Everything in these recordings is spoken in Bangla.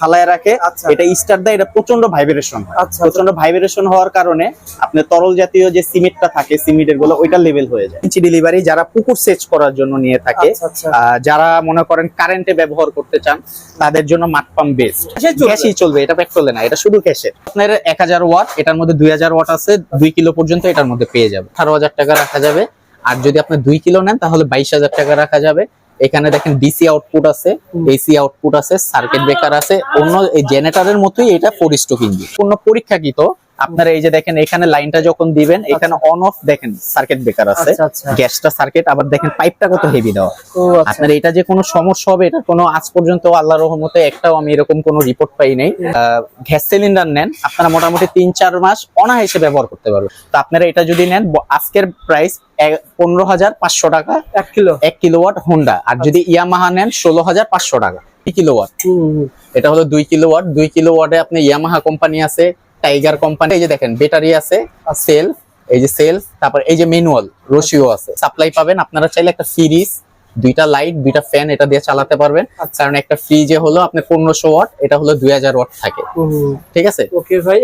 ফালায় রাখে। আচ্ছা। এটা স্টার দেয় এটা প্রচণ্ড ভাইব্রেশন হয়। আচ্ছা, প্রচণ্ড ভাইব্রেশন হওয়ার কারণে আপনার তরল জাতীয় যে সিমেন্টটা থাকে সিমেন্টেরগুলো ওইটা লেভেল হয়ে যায়। ইঞ্চি ডেলিভারি যারা পুকুর সেচ করার জন্য নিয়ে থাকে আচ্ছা, আচ্ছা। যারা মনে করেন কারেন্টে ব্যবহার করতে চান তাদের জন্য মাঠ পাম্প বেস্ট গ্যাসেই চলবে? এটা পেট্রোলে না এটা শুধু গ্যাসে। আপনার এক হাজার ওয়াট এটার মধ্যে দুই হাজার ওয়াট আছে দুই কিলো পর্যন্ত এটার মধ্যে পেয়ে যাবে। আঠারো হাজার টাকা রাখা যাবে। আর যদি আপনি দুই কিলো নেন তাহলে বাইশ হাজার টাকা রাখা যাবে। এখানে দেখেন ডিসি আউটপুট আছে এসি আউটপুট আছে সার্কিট ব্রেকার আছে। অন্য এই জেনারেটরের মতোই এটা ফোর স্ট্রোক ইঞ্জিন পূর্ণ পরীক্ষাকৃত। আপনারা এই যে দেখেন এখানে লাইনটা যখন দিবেন এখানে অন অফ দেখেন সার্কিট ব্রেকার আছে। আচ্ছা, আচ্ছা। গ্যাসটা সার্কিট আবার দেখেন পাইপটা কত হেভি দেওয়া। আচ্ছা। আপনার এটা যে কোনো সমস্যা হবে এটা কোনো আজ পর্যন্ত আল্লাহ রহমতে একটাও আমি এরকম কোনো রিপোর্ট পাই নাই। গ্যাস সিলিন্ডার নেন আপনারা মোটামুটি তিন চার মাস অনায়াসে ব্যবহার করতে পারবেন। তো আপনারা এটা যদি নেন আজকের প্রাইস পনেরো হাজার পাঁচশো টাকা। এক কিলো। এক কিলোওয়াট হোন্ডা আর যদি ইয়ামাহা নেন ষোলো হাজার পাঁচশো টাকা। কিলোওয়াট। এটা হলো দুই কিলোওয়াট। দুই কিলোওয়াটে আপনি ইয়ামাহা কোম্পানি আছে। টাইগার কোম্পানি এই যে দেখেন ব্যাটারি আছে সেল এই যে সেল তারপর এই যে ম্যানুয়াল রশিও আছে। সাপ্লাই পাবেন আপনারা চাইলে একটা সিরিজ দুইটা লাইট দুইটা ফ্যান এটা দিয়ে চালাতে পারবেন। কারণ একটা ফ্রিজে হলো আপনি পনেরোশো ওয়াট এটা হলো দুই হাজার ওয়াট থাকে। ঠিক আছে?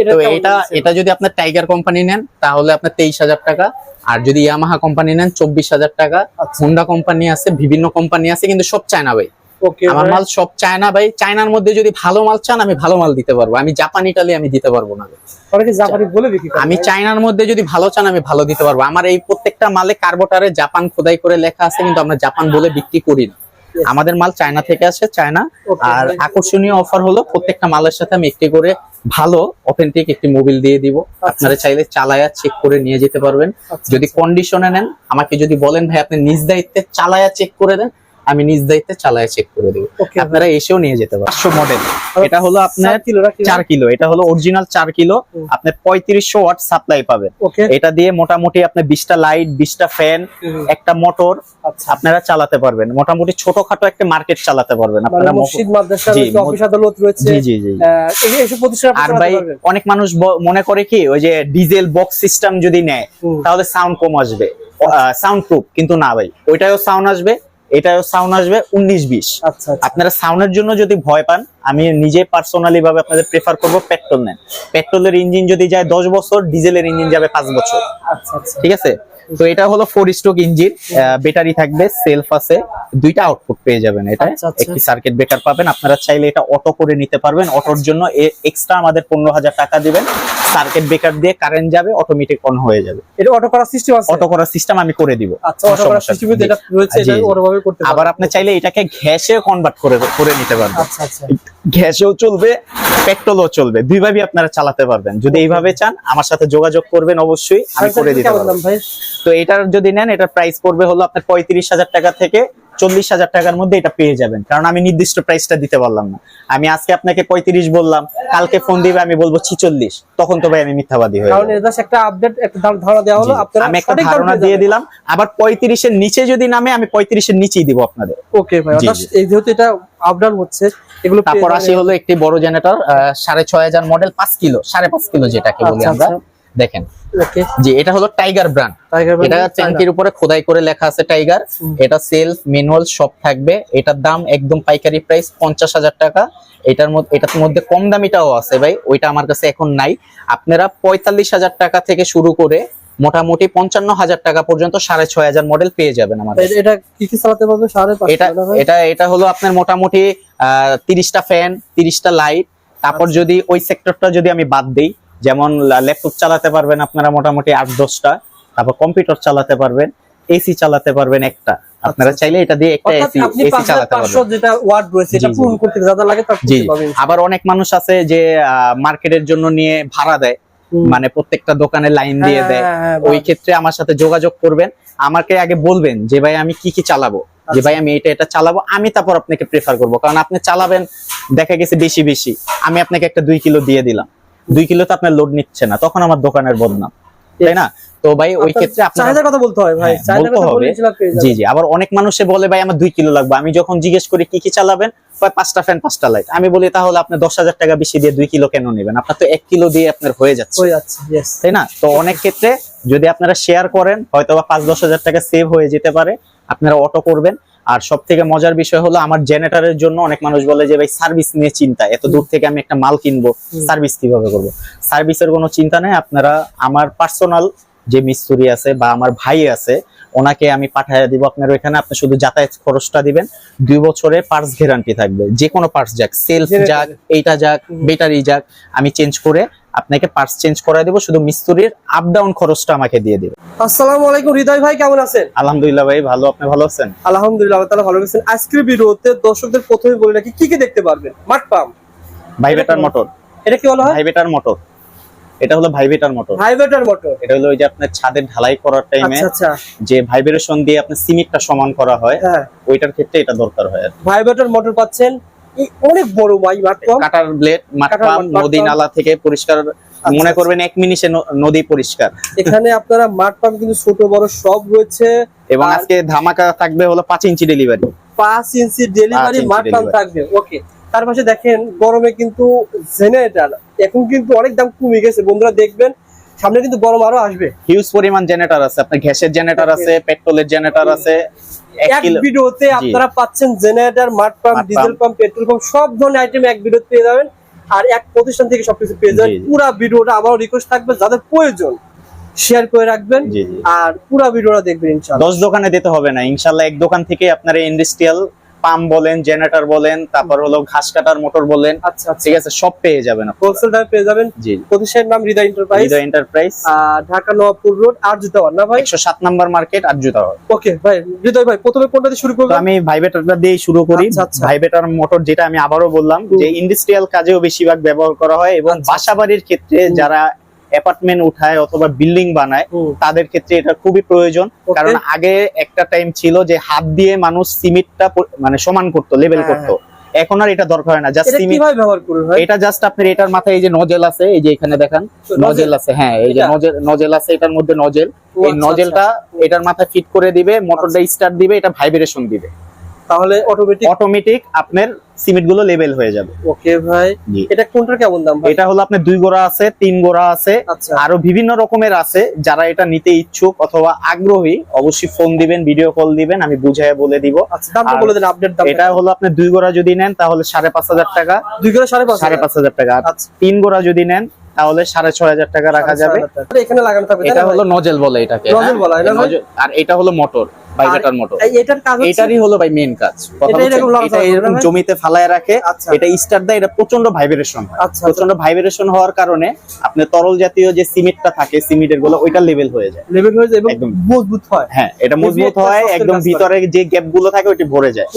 এটা তো এটা এটা যদি আপনার টাইগার কোম্পানি নেন তাহলে আপনার তেইশ হাজার টাকা। আর যদি ইয়ামাহা কোম্পানি নেন চব্বিশ হাজার টাকা। আচ্ছা। হোন্ডা কোম্পানি আছে বিভিন্ন কোম্পানি আছে কিন্তু সব চায়না ভাই আমার। মাল সব চায়না ভাই। চায়নার মধ্যে যদি ভালো মাল চান আমি ভালো মাল দিতে পারব। আমি জাপান আমি দিতে পারব না। আমি। চায়নার মধ্যে যদি ভালো চান আমি ভালো দিতে পারব। আমার এই প্রত্যেকটা মালে কার্বোটারে জাপান খোদাই করে লেখা আছে কিন্তু আমরা জাপান বলে বিক্রি করি না। আমাদের মাল চায়না থেকে আসে চায়না। আর আকর্ষণীয় অফার হলো প্রত্যেকটা মালের সাথে আমি একটি করে ভালো অথেন্টিক একটি মোবিল দিয়ে দিব। আপনারা চাইলে চালায়া চেক করে নিয়ে যেতে পারবেন। আচ্ছা, যদি কন্ডিশনে নেন আমাকে যদি বলেন ভাই আপনি নিজ দায়িত্বে চালায়া চেক করে দেন আমি নিজ দায়িত্বে চালায়া চেক করে দেবো। আপনারা এসেও নিয়ে যেতে পারেন। পাঁচশো মডেল এটা হলো আপনার চার কিলো এটা হলো অরিজিনাল চার কিলো। আপনি পঁয়ত্রিশশো ওয়াট সাপ্লাই পাবেন। এটা দিয়ে মোটামুটি আপনি বিশটা লাইট বিশটা ফ্যান একটা মোটর আচ্ছা। আপনারা চালাতে পারবেন। মোটামুটি ছোটখাটো একটা মার্কেট চালাতে পারবেন মানে আপনারা মসজিদ মাদ্রাসা অফিস আদালত রয়েছে। জি জি জি। আহ, এই- এইসব প্রতিষ্ঠান আপনি আর ভাই অনেক মানুষ মনে করে কি ওই যে ডিজেল বক্স সিস্টেম যদি নেয় তাহলে সাউন্ড কম আসবে। সাউন্ড প্রুফ কিন্তু না ভাই ওইটাও সাউন্ড আসবে এটাও সাউন্ড আসবে উনিশ বিশ। আচ্ছা আচ্ছা। আপনারা সাউন্ডের জন্য যদি ভয় পান আমি নিজে পার্সোনালি ভাবে আপনাদের প্রেফার করব পেট্রোল নেন। পেট্রোলের ইঞ্জিন যদি যায় দশ বছর ডিজেলের ইঞ্জিন যাবে পাঁচ বছর। আচ্ছা। ঠিক আছে? তো এটা হলো ফোর স্ট্রোক ইঞ্জিন ব্যাটারি থাকবে সেলফ আছে। দুইটা আউটপুট পেয়ে যাবেন এটা। আচ্ছা, আচ্ছা। একটি সার্কিট ব্রেকার পাবেন। আপনারা চাইলে এটা অটো করে নিতে পারবেন। অটোর জন্য এক্সট্রা আমাদের পনেরো হাজার টাকা দিবেন। সার্কিট ব্রেকার দিয়ে কারেন্ট যাবে অটোমেটিক অন হয়ে যাবে। এটা অটো করার সিস্টেম আছে? অটো করার সিস্টেম আমি করে দিব। আচ্ছা অটো করার সিস্টেম যেটা রয়েছে এটা করতে আবার আপনি চাইলে এটাকে গ্যাসে কনভার্ট করে করে নিতে পারবেন। আচ্ছা আচ্ছা। গ্যাসেও চলবে পেট্রোলও চলবে। দুইভাবেই আপনারা চালাতে পারবেন। যদি এইভাবে চান আমার সাথে যোগাযোগ করবেন অবশ্যই আমি করে দিতে পারব। ভাই? তো এটার যদি নেন এটার প্রাইস পড়বে হলো আপনার পঁয়ত্রিশ হাজার টাকা থেকে চল্লিশ হাজার টাকার মধ্যে এটা পেয়ে যাবেন। কারণ আমি নির্দিষ্ট প্রাইসটা দিতে পারলাম না। আমি আজকে আপনাকে পঁয়ত্রিশ বললাম কালকে ফোন দিবে আমি বলব ছিচল্লিশ। তখন তো ভাই আমি মিথ্যাবাদী হয়ে একটা আপডেট একটা ধারণা দেওয়া হলো আমি একটা ধারণা দিয়ে দিলাম। আবার পঁয়ত্রিশের নিচে যদি নামে আমি পঁয়ত্রিশের নিচেই দিব আপনাদের। ওকে ভাই এই যেহেতু এটা আপ হচ্ছে এগুলো তারপর। আসি হলো একটি বড় জেনারেটর সাড়ে ছয় হাজার মডেল পাঁচ কিলো সাড়ে পাঁচ কিলো যেটাকে বলি আচ্ছা, আমরা। আচ্ছা। দেখেন। যে এটা হলো টাইগার ব্র্যান্ড এটা ট্যাঙ্কির উপরে খোদাই করে লেখা আছে টাইগার এটা সেলফ ম্যানুয়াল সব থাকবে। এটার দাম একদম পাইকারি প্রাইস পঞ্চাশ হাজার টাকা। এটার মধ্যে এটার মধ্যে কম দামিটাও আছে ভাই। ওইটা আমার কাছে এখন নাই। আপনারা পঁয়তাল্লিশ হাজার টাকা থেকে শুরু করে মোটামুটি পঞ্চান্ন হাজার টাকা পর্যন্ত সাড়ে ছয় হাজার মডেল পেয়ে যাবেন আমার এটা কি কি চালাতে পারবে? সাড়ে এটা এটা এটা হলো আপনার মোটামুটি আহ তিরিশটা ফ্যান তিরিশটা লাইট তারপর আচ্ছা। যদি ওই সেক্টরটা যদি আমি বাদ দিই যেমন ল্যাপটপ চালাতে পারবেন আপনারা মোটামুটি আট দশটা তারপর কম্পিউটার চালাতে পারবেন এসি চালাতে পারবেন একটা। আপনারা আচ্ছা। চাইলে এটা দিয়ে একটা এসি এসি চালাতে পারবেন। যেটা ওয়ার্ড রয়েছে এটা। পূরণ করতে যা লাগে তা জি। করতে পারবেন আবার অনেক মানুষ আছে যে মার্কেটের জন্য নিয়ে ভাড়া দেয়। মানে প্রত্যেকটা দোকানে লাইন দিয়ে হ্যাঁ, দেয়। হ্যাঁ, হ্যাঁ, ওই ক্ষেত্রে আমার সাথে যোগাযোগ করবেন। আমাকে আগে বলবেন যে ভাই আমি কি কি চালাবো? যে। ভাই আমি এটা এটা চালাবো আমি তারপর আপনাকে প্রেফার করব। কারণ আপনি চালাবেন দেখা গেছে বেশি বেশি। আমি আপনাকে একটা দুই কিলো দিয়ে দিলাম। দুই কিলো তো আপনার লোড নিচ্ছে না তখন আমার দোকানের বদনাম তাই না? তো ভাই ওই ক্ষেত্রে আপনার কথা বলতে হয় ভাই হ্যাঁ, বলতে হবে। জি জি আবার অনেক মানুষে বলে ভাই আমার দুই কিলো লাগবে। আমি যখন জিজ্ঞেস করি কি কি চালাবেন? পাঁচটা ফ্যান পাঁচটা লাইট আমি বলি তাহলে আপনি দশ হাজার টাকা বেশি দিয়ে দুই কিলো কেন নেবেন? আপনার তো এক কিলো দিয়ে আপনার হয়ে যাচ্ছে। তাই না? তো অনেক ক্ষেত্রে যদি আপনারা শেয়ার করেন হয়তো বা পাঁচ দশ হাজার টাকা সেভ হয়ে যেতে পারে আপনারা অটো করবেন। আর সব থেকে মজার বিষয় হলো আমার জেনারেটরের জন্য অনেক মানুষ বলে যে ভাই সার্ভিস নিয়ে চিন্তা। এত দূর থেকে আমি একটা মাল কিনবো। সার্ভিস কীভাবে করব? সার্ভিসের কোনো চিন্তা নেই। আপনারা আমার পার্সোনাল যে মিস্ত্রি আছে বা আমার ভাই আছে ওনাকে আমি পাঠিয়ে দিব আপনার ওইখানে। আপনি শুধু যাতায়াত খরচটা দিবেন। দুই বছরে পার্টস গ্যারান্টি থাকবে। যে কোনো পার্টস যাক সেলফ যাক এইটা যাক। ব্যাটারি যাক আমি চেঞ্জ করে আপনাকে পার্টস চেঞ্জ করে দেবো। শুধু মিস্ত্রির আপ ডাউন খরচটা আমাকে দিয়ে দিবে। আসসালামু আলাইকুম হৃদয় ভাই কেমন আছেন? আলহামদুলিল্লাহ ভাই ভালো। আপনি ভালো আছেন? আলহামদুলিল্লাহ তাআলা ভালো আছেন আজকের ভিডিওতে দর্শকদের প্রথমে বলে রাখি কি কি দেখতে পারবেন? মাঠ পাম্প। ভাইবেটার মোটর এটা কি বলা হয়? ভাই ভাইবেটার মোটর এটা হলো ভাইবেটার মোটর ভাইব্রেটর মোটর এটা হলো ওই যে আপনার ছাদের ঢালাই করার টাইমে আচ্ছা আচ্ছা। যে ভাইব্রেশন দিয়ে আপনার সিমেন্টটা সমান করা হয় হ্যাঁ। ওইটার ক্ষেত্রে এটা দরকার হয় কি। মোটর পাচ্ছেন। অনেক বড় ভাই কাটার ব্লেড মাটপাম নদী নালা থেকে পরিষ্কার। মনে আচ্ছা। করবেন এক মিনিটে নদী পরিষ্কার। এখানে আপনারা মাঠ পাম্প কিন্তু ছোট বড় সব রয়েছে। এবং আজকে ধামাকা থাকবে হলো পাঁচ ইঞ্চি ডেলিভারি পাঁচ ইঞ্চি ডেলিভারি delivery। থাকবে। ওকে তার পাশে দেখেন গরমে কিন্তু জেনারেটর এখন কিন্তু অনেক দাম কমে গেছে। বন্ধুরা দেখবেন সামনে কিন্তু গরম আরও আসবে। হিউজ পরিমাণ জেনারেটর আছে। আপনার গ্যাসের জেনারেটর আছে পেট্রোলের জেনারেটর আছে এক এক ভিডিওতে আপনারা পাচ্ছেন জেনারেটর মাঠ pump diesel pump. Petrol pump সব ধরনের আইটেম এক ভিডিওতে পেয়ে যাবেন। আর এক প্রতিষ্ঠান থেকে সবকিছু পেয়ে যাবেন। পুরো ভিডিওটা রিকোয়েস্ট থাকবে। যাদের প্রয়োজন শেয়ার করে রাখবেন। আর পুরো ভিডিওটা দেখবেন ইনশাআল্লাহ। দোকানে দিতে হবে না। ইনশাল্লাহ এক দোকান থেকে আপনারা ইন্ডাস্ট্রিয়াল পাম্প বলেন জেনারেটর বলেন তারপর হলো ঘাস কাটার মোটর বলেন আচ্ছা আচ্ছা। ঠিক আছে সব পেয়ে যাবেন। হোলসেল দামে পেয়ে যাবেন। জি প্রতিষ্ঠানের নাম Hridoy enterprise Hridoy enterprise Dhaka Nawabpur road আর জুতাওয়ার না ভাই? একশো সাত নাম্বার মার্কেট আর জুতা ওকে ভাই হৃদয় ভাই প্রথমে কোনটা দিয়ে শুরু তো করবেন আমি ভাইবেটারটা দিয়ে শুরু করি। আচ্ছা, আচ্ছা। ভাইবেটার মোটর যেটা আমি আবারও বললাম যে ইন্ডাস্ট্রিয়াল কাজেও বেশিরভাগ ব্যবহার করা হয় এবং আচ্ছা, বাসা ক্ষেত্রে যারা অ্যাপার্টমেন্ট উঠায় অথবা বিল্ডিং বানায় তাদের ক্ষেত্রে এটা খুবই প্রয়োজন। কারণ আগে একটা টাইম ছিল যে হাত দিয়ে মানুষ সিমেন্টটা মানে সমান করতো লেভেল হ্যাঁ, করতো। এখন আর এটা দরকার হয় না জাস্ট সিমেন্ট ভাই? এটা জাস্ট আপনার এটার মাথায় এই যে নজেল আছে এই যে এখানে দেখেন নজেল আছে হ্যাঁ এই যে নজেল নজেল আছে এটার মধ্যে নজেল এই আচ্ছা, নজেলটা এটার মাথায় ফিট করে দিবে মোটরটা স্টার্ট দিবে এটা ভাইব্রেশন দিবে। তাহলে অটোমেটিক অটোমেটিক আপনার সিমেন্টগুলো লেভেল হয়ে যাবে। ওকে ভাই। এটা কোনটার কেমন দাম এটা হলো আপনার দুই গোড়া আছে তিন গোড়া আছে আচ্ছা। আরও বিভিন্ন রকমের আছে। যারা এটা নিতে ইচ্ছুক অথবা আগ্রহী অবশ্যই ফোন দিবেন ভিডিও কল দিবেন আমি বুঝাই বলে দিব। আচ্ছা বলে দেন আপডেট দাম এটা হলো আপনার দুই গোড়া যদি নেন তাহলে সাড়ে পাঁচ হাজার টাকা। দুই গোড়া সাড়ে পাঁচ সাড়ে পাঁচ হাজার টাকা। আচ্ছা। তিন গোড়া যদি নেন তাহলে সাড়ে ছয় হাজার টাকা রাখা যাবে। এখানে লাগানো থাকবে এটা হলো নজেল বলে এটাকে নজেল হ্যাঁ? বলা নজেল- আর এটা হলো মোটর বাইবেটার মোটর এটারই হলো ভাই মেন কাজ। এটা এরকম? জমিতে ফালায় রাখে আচ্ছা। এটা স্টার দেয় এটা প্রচণ্ড ভাইব্রেশন হয়। প্রচণ্ড ভাইব্রেশন হওয়ার কারণে আপনার তরল জাতীয় যে সিমেন্টটা থাকে সিমেন্টেরগুলো ওইটা লেভেল হয়ে যায়। লেভেল হয়ে যায় একদম। মজবুত হয়। হ্যাঁ এটা মজবুত হয় একদম ভিতরে যে গ্যাপগুলো থাকে ওইটা ভরে যায়।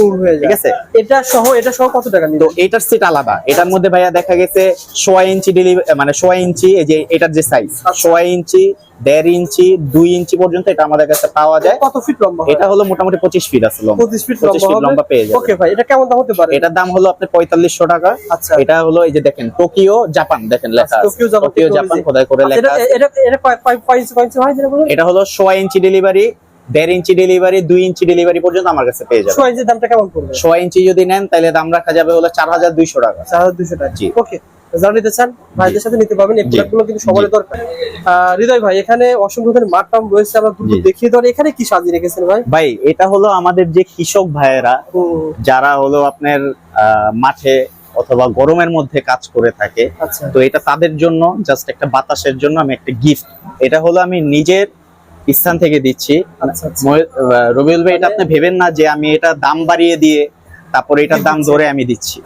ঠিক আছে? এটা সহ এটা সহ কত টাকা তো এটার সেট আলাদা। এটার মধ্যে ভাইয়া দেখা গেছে সোয়া ইঞ্চি ডেলিভারি মানে সোয়া ইঞ্চি এই যে এটার যে সাইজ আচ্ছা। সোয়া ইঞ্চি দেড় ইঞ্চি দুই ইঞ্চি পর্যন্ত এটা আমাদের কাছে পাওয়া যায়। কত ফিট লম্বা এটা হলো মোটামুটি পঁচিশ ফিট আছে লম্বা। পঁচিশ ফিট লম্বা পেয়ে ওকে ভাই এটা কেমন দাম হতে পারে? এটার দাম হলো আপনার পঁয়তাল্লিশশো টাকা। আচ্ছা। এটা হলো এই যে দেখেন টোকিও জাপান দেখেন লেখা টোকিও জাপান টোকিও জাপান খোদাই করে লেখা এটা ইঞ্চি ইঞ্চি হলো সোয়া ইঞ্চি ডেলিভারি দেড় ইঞ্চি ডেলিভারি দুই ইঞ্চি ডেলিভারি পর্যন্ত আমার কাছে পেয়ে যাবে ছয় ইঞ্চির দামটা কেমন পড়বে? সোয়া ইঞ্চি যদি নেন তাহলে দাম রাখা যাবে হলো চার হাজার দুইশো টাকা। চার হাজার দুশো টাকা। জি। ওকে যারা নিতে চান ভাইদের সাথে নিতে পারবেন। এই প্রোডাক্টগুলো কিন্তু দরকার। হৃদয় ভাই এখানে অসংখ্য রয়েছে। আমরা দ্রুত দেখিয়ে এখানে কি সাজিয়ে রেখেছেন ভাই? ভাই এটা হলো আমাদের যে কৃষক ভাইয়েরা যারা হলো আপনার মাঠে অথবা গরমের মধ্যে কাজ করে থাকে। আচ্ছা। তো এটা তাদের জন্য জাস্ট একটা বাতাসের জন্য আমি একটা গিফট এটা হলো আমি নিজের স্থান থেকে দিচ্ছি। আচ্ছা আচ্ছা। রবিউল ভাই এটা আপনি ভেবেন না যে আমি এটা দাম বাড়িয়ে দিয়ে তারপরে এটার দাম ধরে আমি দিচ্ছি।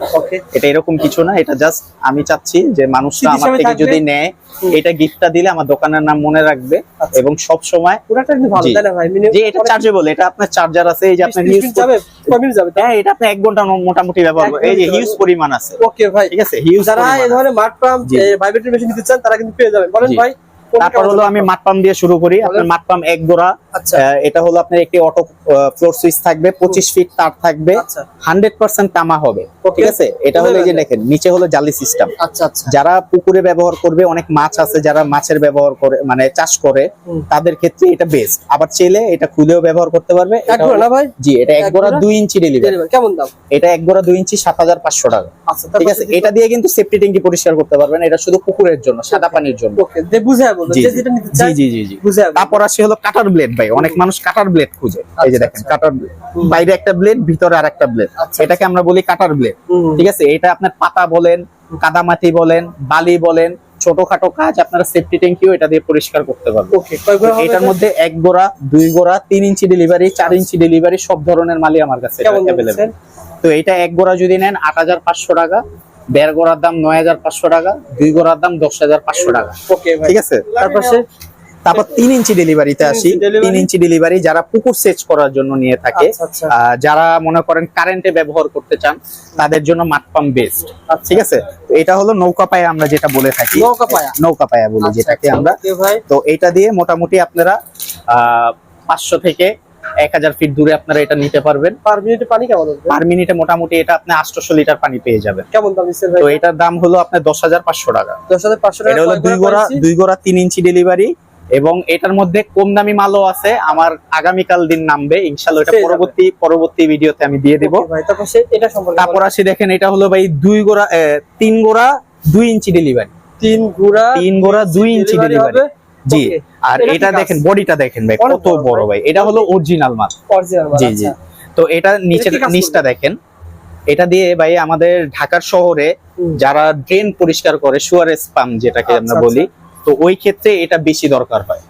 এটা এরকম কিছু না এটা জাস্ট আমি চাচ্ছি যে মানুষটা আমার থেকে যদি নেয় এটা গিফটটা দিলে আমার দোকানের নাম মনে রাখবে আচ্ছা। এবং সব সময় পুরাটা কিন্তু ভালো না ভাই? মিনিমাম যে এটা চার্জেবল এটা আপনার চার্জার আছে এই যে আপনার হিউজ যাবে কয় যাবে হ্যাঁ এটা আপনি এক ঘণ্টা মোটামুটি ব্যবহার এক করবেন। এই যে হিউজ পরিমাণ আছে। ওকে ভাই। ঠিক আছে হিউজ যারা এই ধরনের মাঠ পাম্প ভাইব্রেটর মেশিন নিতে চান তারা কিন্তু পেয়ে যাবেন। বলেন ভাই তারপর হলো আমি মাঠ পাম্প দিয়ে শুরু করি। আপনার মাঠ পাম্প এক গোড়া এটা হলো আপনার একটি অটো ফ্লোর সুইচ থাকবে পঁচিশ ফিট তার থাকবে আচ্ছা। হান্ড্রেড পার্সেন্ট তামা হবে ঠিক আছে? এটা হলো এই যে দেখেন নিচে হলো জালি সিস্টেম আচ্ছা আচ্ছা। যারা পুকুরে ব্যবহার করবে অনেক মাছ আছে যারা মাছের ব্যবহার করে মানে চাষ করে তাদের ক্ষেত্রে এটা বেস্ট আবার চেলে এটা খুলেও ব্যবহার করতে পারবে জি এটা এক গোড়া? দুই ইঞ্চি ডেলিভারি কেমন দাম? এটা এক গোড়া দুই ইঞ্চি সাত হাজার পাঁচশো টাকা। আচ্ছা ঠিক আছে? এটা দিয়ে কিন্তু সেফটি ট্যাঙ্কি পরিষ্কার করতে পারবেন এটা শুধু পুকুরের জন্য সাদা পানির জন্য। জি জি। জি জি। তারপর আসি হলো কাটার ব্লেড ভাই। ভাই অনেক মানুষ কাটার ব্লেড খুঁজে। এই যে আচ্ছা, দেখেন আচ্ছা। কাটার বাইরে একটা ব্লেড ভিতরে আর একটা ব্লেড আচ্ছা, এটাকে আমরা বলি কাটার ব্লেড ঠিক আছে? এটা আপনার পাতা বলেন কাদামাটি বলেন বালি বলেন ছোটখাটো কাজ আপনারা সেফটি ট্যাঙ্কিও এটা দিয়ে পরিষ্কার করতে পারবেন। এটার মধ্যে এক গোড়া দুই গোড়া তিন ইঞ্চি ডেলিভারি চার ইঞ্চি ডেলিভারি সব ধরনের মালই আমার কাছে অ্যাভেলেবেল তো এটা এক গোড়া যদি নেন আট হাজার পাঁচশো টাকা। দেড় গোড়ার দাম নয় হাজার পাঁচশো টাকা দুই গোড়ার দাম দশ হাজার পাঁচশো টাকা। ওকে ঠিক আছে? তারপর তারপর তিন ইঞ্চি ডেলিভারিতে আসি। তিন ইঞ্চি ডেলিভারি যারা পুকুর সেচ করার জন্য নিয়ে থাকে আচ্ছা। আচ্ছা আহ, যারা মনে করেন কারেন্টে ব্যবহার করতে চান তাদের জন্য মাটপাম্প বেস্ট ঠিক আছে? এটা হলো নৌকা পায়া আমরা যেটা বলে থাকি। নৌকা পায়া? নৌকা পায়া বলি আচ্ছা, যেটাকে আচ্ছা, আমরা। তো এটা দিয়ে মোটামুটি আপনারা আহ পাঁচশো থেকে এক হাজার ফিট দূরে আপনারা এটা নিতে পারবেন। পার মিনিটে পানি কেমন পার মিনিটে মোটামুটি এটা আপনি আটশোশো লিটার পানি পেয়ে যাবেন। কেমন দাম তো এটার দাম হলো আপনার দশ হাজার পাঁচশো টাকা। দশ হাজার পাঁচশো টাকা দুই গোড়া দুই গোড়া তিন ইঞ্চি ডেলিভারি এবং এটার মধ্যে কম দামি মালও আছে। আমার আগামীকাল দিন নামবে। ইনশাল্লাহ এটা পরবর্তী পরবর্তী ভিডিওতে আমি দিয়ে দেব। তারপর আসি দেখেন এটা হলো ভাই দুই গোড়া তিন গোড়া দুই ইঞ্চি ডেলিভারি তিন গুড়া তিন গোড়া দুই ইঞ্চি ডেলিভারি জি আর এটা? দেখেন বডিটা দেখেন ভাই কত বড় ভাই। এটা হলো অরিজিনাল মাল। জি জি। তো এটা নিচের নিচটা দেখেন। এটা দিয়ে ভাই আমাদের ঢাকার শহরে যারা ড্রেন পরিষ্কার করে সুয়ারেজ পাম্প যেটাকে আমরা আচ্ছা, বলি তো ওই ক্ষেত্রে এটা বেশি দরকার হয়।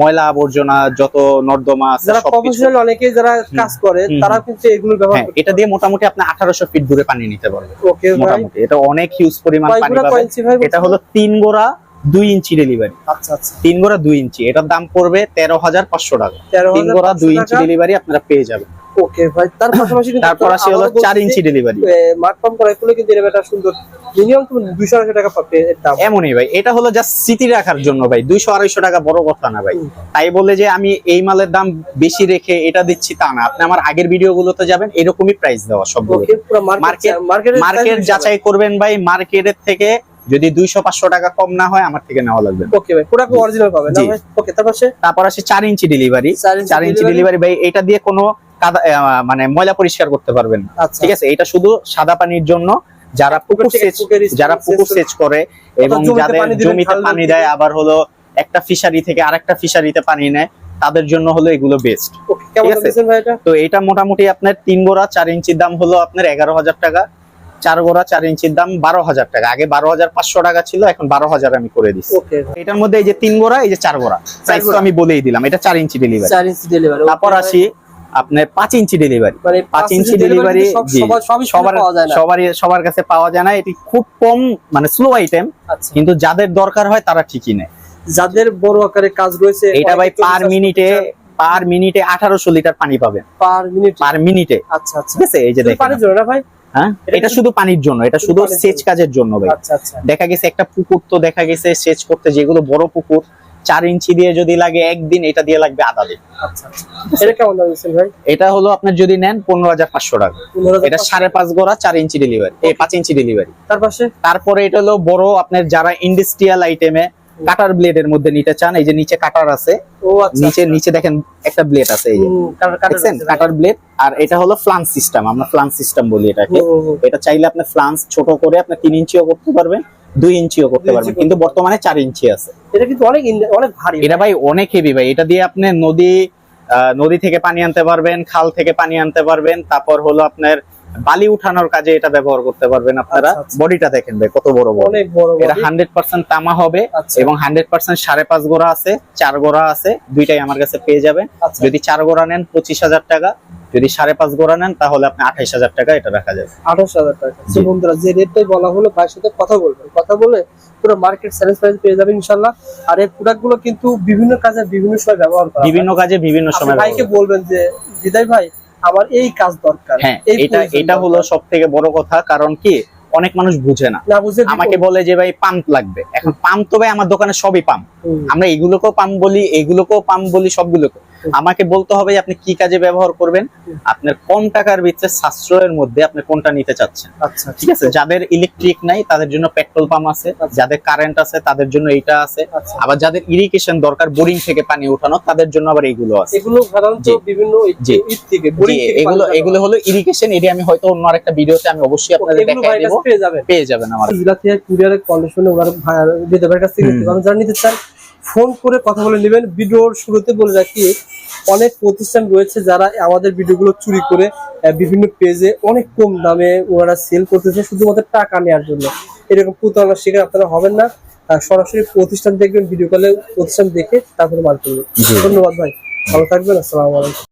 ময়লা আবর্জনা যত নর্দমা যারা প্রফেশনাল অনেকে যারা কাজ করে তারা কিন্তু এগুলো ব্যবহার হ্যাঁ এটা দিয়ে মোটামুটি আপনি আঠারোশো ফিট দূরে পানি নিতে পারবেন। ওকে মোটামুটি। এটা অনেক হিউজ পরিমাণ পানি পাবেন। এটা হলো তিন গোড়া দুই ইঞ্চি ডেলিভারি আচ্ছা আচ্ছা। তিন গোড়া দুই ইঞ্চি। এটার দাম পড়বে তেরো হাজার পাঁচশো টাকা। তেরো তিন গোড়া দুই ইঞ্চি ডেলিভারি আপনারা পেয়ে যাবেন। ওকে ভাই তার পাশাপাশি কিন্তু তারপর আসি হলো চার ইঞ্চি ডেলিভারি মাঠ পাম্প করা কিন্তু সুন্দর। মিনিমাম তুমি দুইশো আড়াইশো টাকা পাবে এর দাম। এমনই ভাই এটা হলো জাস্ট স্মৃতি রাখার জন্য ভাই দুইশো আড়াইশো টাকা বড় কথা না ভাই। তাই বলে যে আমি এই মালের দাম বেশি রেখে এটা দিচ্ছি তা না। আপনি আমার আগের ভিডিও গুলোতে যাবেন এরকমই প্রাইস দেওয়া সবগুলো। ওকে পুরো মার্কেট মার্কেট মার্কেট যাচাই করবেন ভাই মার্কেটের থেকে যদি দুইশো পাঁচশো টাকা কম না হয় আমার থেকে নেওয়া লাগবে। ওকে ভাই পুরো অরিজিনাল পাবে না ওকে তারপর তারপর আসে চার ইঞ্চি ডেলিভারি চার ইঞ্চি? ডেলিভারি ভাই এটা দিয়ে কোনো কাদা মানে ময়লা পরিষ্কার করতে পারবেন আচ্ছা। ঠিক আছে? এটা শুধু সাদা পানির জন্য। যারা পুকুর সেচ যারা পুকুর সেচ করে এবং যাদের জমিতে পানি দেয় আবার হলো একটা ফিশারি থেকে আরেকটা ফিশারিতে পানি নেয় তাদের জন্য হলো এগুলো বেস্ট তো এটা মোটামুটি আপনার তিন গোড়া চার ইঞ্চির দাম হলো আপনার এগারো হাজার টাকা। চার গোড়া চার ইঞ্চির দাম বারো হাজার টাকা। আগে বারো হাজার পাঁচশো টাকা ছিল এখন বারো হাজার আমি করে দিচ্ছি। এটার মধ্যে এই যে তিন গোড়া এই যে চার গোড়া সাইজ তো আমি বলেই দিলাম এটা চার ইঞ্চি ডেলিভারি তারপর আসি আপনার পাঁচ ইঞ্চি ডেলিভারি মানে পাঁচ ইঞ্চি ডেলিভারি সবার সবার সবারই সবার কাছে পাওয়া যায় না। এটি খুব কম মানে স্লো আইটেম আচ্ছা। কিন্তু যাদের দরকার হয় তারা ঠিকই নেয়। যাদের বড় আকারে কাজ রয়েছে এটা ভাই পার মিনিটে পার মিনিটে আঠারোশো লিটার পানি পাবেন। পার মিনিট পার মিনিটে আচ্ছা আচ্ছা। ঠিক আছে? এই যে দেখেন। পানির জন্য ভাই? হ্যাঁ? এটা শুধু পানির জন্য এটা শুধু শুধু সেচ কাজের জন্য ভাই। আচ্ছা আচ্ছা। দেখা গেছে একটা পুকুর তো দেখা গেছে সেচ করতে যেগুলো বড় পুকুর চার ইঞ্চি দিয়ে যদি লাগে একদিন এটা দিয়ে লাগবে আধা দিন। আচ্ছা আচ্ছা। এটা কেমন দাম ভাই? এটা হলো আপনার যদি নেন পনেরো হাজার পাঁচশো টাকা। এটা সাড়ে পাঁচ গোড়া চার ইঞ্চি ডেলিভারি এই পাঁচ ইঞ্চি ডেলিভারি তার পাশে? তারপরে এটা হলো বড় আপনার যারা ইন্ডাস্ট্রিয়াল আইটেমে কাটার ব্লেডের মধ্যে নিতে চান এই যে নিচে কাটার আছে ও আচ্ছা নিচে নিচে দেখেন একটা ব্লেড আছে এই যে। কাটার- কাটার দেখছেন? কাটার ব্লেড আর এটা হলো ফ্লান্স সিস্টেম আমরা ফ্লান্স সিস্টেম বলি এটাকে। এটা চাইলে আপনি ফ্লান্স ছোট করে আপনি তিন ইঞ্চিও করতে পারবেন দুই ইঞ্চিও করতে পারবেন কিন্তু বর্তমানে চার ইঞ্চি আছে। এটা কিন্তু অনেক অনেক ভারী এটা ভাই। অনেক হেভি ভাই। এটা দিয়ে আপনি নদী নদী থেকে পানি আনতে পারবেন খাল থেকে পানি আনতে পারবেন তারপর হলো আপনার বালি উঠানোর কাজে এটা ব্যবহার করতে পারবেন আপনারা। আচ্ছা, আচ্ছা। বডিটা দেখেন ভাই কত বড় বড়। এটা হান্ড্রেড পার্সেন্ট তামা হবে আচ্ছা। এবং হান্ড্রেড পার্সেন্ট সাড়ে পাঁচ গোড়া আছে চার গোড়া আছে দুইটাই আমার কাছে পেয়ে যাবেন। যদি চার গোড়া নেন পঁচিশ হাজার টাকা। যদি সাড়ে পাঁচ গোড়া নেন তাহলে আপনি আঠাইশ হাজার টাকা এটা রাখা যাবে। আঠাশ হাজার টাকা। বন্ধুরা যে রেটটাই বলা হলো ভাইয়ের সাথে কথা বলবেন। কথা বলে পুরো মার্কেট সেলস প্রাইস পেয়ে যাবেন ইনশাল্লাহ আর এই প্রোডাক্টগুলো কিন্তু বিভিন্ন কাজে বিভিন্ন সময় ব্যবহার করা বিভিন্ন কাজে বিভিন্ন সময় ভাইকে বলবেন যে বিদায় ভাই আমার এই কাজ দরকার। হ্যাঁ এটা এটা হলো দরকার। সব থেকে বড় কথা। কারণ কি? অনেক মানুষ বুঝে না। আমাকে বলে যে ভাই পাম্প লাগবে। এখন পাম্প তো ভাই আমার দোকানে সবই পাম্প। আমরা এগুলোকেও পাম্প বলি এগুলোকেও পাম্প বলি সবগুলোকে। আমাকে বলতে হবে আপনি কি কাজে ব্যবহার করবেন? আপনার কম টাকার ভিতরে সাশ্রয়ের মধ্যে আপনি কোনটা নিতে চাচ্ছেন? আচ্ছা ঠিক আছে? যাদের ইলেকট্রিক নাই তাদের জন্য পেট্রোল পাম্প আছে। আচ্ছা। যাদের কারেন্ট আছে তাদের জন্য এইটা আছে। আচ্ছা। আবার যাদের ইরিগেশন দরকার বোরিং থেকে পানি উঠানো তাদের জন্য আবার এইগুলো আছে। এগুলো সাধারণত বিভিন্ন এগুলো এগুলো হলো ইরিগেশন এটি আমি হয়তো অন্য আরেকটা ভিডিওতে আমি অবশ্যই আপনাদের দেখাই দেবো। পেয়ে যাবেন। পেয়ে যাবেন আমার। জেলা থেকে কুরিয়ারের কন্ডিশনে বিদেবের কাছ থেকে যারা নিতে চান ফোন করে কথা বলে নেবেন। ভিডিওর শুরুতে বলে রাখি অনেক প্রতিষ্ঠান রয়েছে যারা আমাদের ভিডিওগুলো চুরি করে বিভিন্ন পেজে অনেক কম দামে ওনারা সেল করতেছে শুধুমাত্র টাকা নেওয়ার জন্য। এরকম প্রতারণার শিকার আপনারা হবেন না। সরাসরি প্রতিষ্ঠান দেখবেন ভিডিও কলে প্রতিষ্ঠান দেখে তারপরে মাল করবেন ধন্যবাদ ভাই। ভালো থাকবেন আসসালামু আলাইকুম।